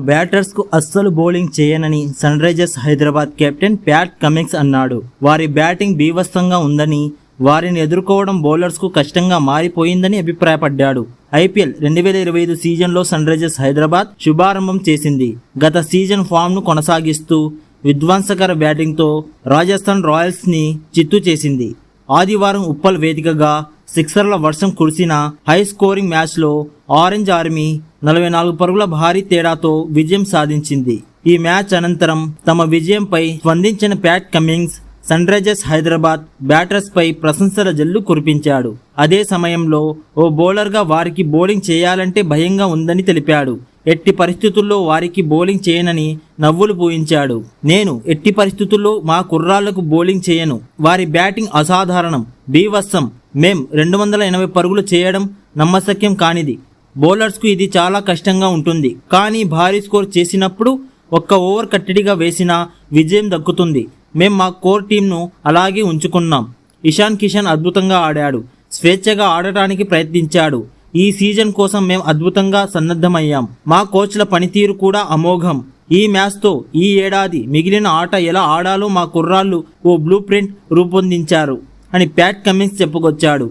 బ్యాటర్స్కు అస్సలు బౌలింగ్ చేయనని Sunrisers Hyderabad captain Pat Cummins అన్నాడు. వారి బ్యాటింగ్ బీభత్సంగా ఉందని వారిని ఎదుర్కోవడం బౌలర్స్కు కష్టంగా మారిపోయిందని అభిప్రాయపడ్డాడు. ఐపీఎల్ రెండు వేల ఇరవై ఐదు సీజన్లో సన్ రైజర్స్ హైదరాబాద్ శుభారంభం చేసింది. గత సీజన్ ఫామ్ను కొనసాగిస్తూ విధ్వంసకర బ్యాటింగ్తో రాజస్థాన్ రాయల్స్ని చిత్తు చేసింది. ఆదివారం ఉప్పల్ వేదికగా సిక్సర్ల వర్షం కురిసిన హై స్కోరింగ్ మ్యాచ్లో ఆరెంజ్ ఆర్మీ నలభై నాలుగు పరుగుల భారీ తేడాతో విజయం సాధించింది. ఈ మ్యాచ్ అనంతరం తమ విజయంపై స్పందించిన Pat Cummins Sunrisers Hyderabad బ్యాటర్స్పై ప్రశంసల జల్లు కురిపించాడు. అదే సమయంలో ఓ బౌలర్గా వారికి బౌలింగ్ చేయాలంటే భయంగా ఉందని తెలిపాడు. ఎట్టి పరిస్థితుల్లో వారికి బౌలింగ్ చేయనని నవ్వులు పూయించాడు. నేను ఎట్టి పరిస్థితుల్లో మా కుర్రాళ్ళకు బౌలింగ్ చేయను. వారి బ్యాటింగ్ అసాధారణం. బీవత్సం. మేం రెండు వందల ఎనభై పరుగులు చేయడం నమ్మశక్యం కానిది. బౌలర్స్కు ఇది చాలా కష్టంగా ఉంటుంది. కానీ భారీ స్కోర్ చేసినప్పుడు ఒక్క ఓవర్ కట్టడిగా వేసినా విజయం దక్కుతుంది. మేం మా కోర్ టీంను అలాగే ఉంచుకున్నాం. ఇషాన్ కిషన్ అద్భుతంగా ఆడాడు. స్వేచ్ఛగా ఆడటానికి ప్రయత్నించాడు. ఈ సీజన్ కోసం మేము అద్భుతంగా సన్నద్ధమయ్యాం. మా కోచ్ల పనితీరు కూడా అమోఘం. ఈ మ్యాచ్తో ఈ ఏడాది మిగిలిన ఆట ఎలా ఆడాలో మా కుర్రాళ్ళు ఓ బ్లూ ప్రింట్ రూపొందించారు అని ప్యాట్ కమిన్స్ చెప్పుకొచ్చాడు.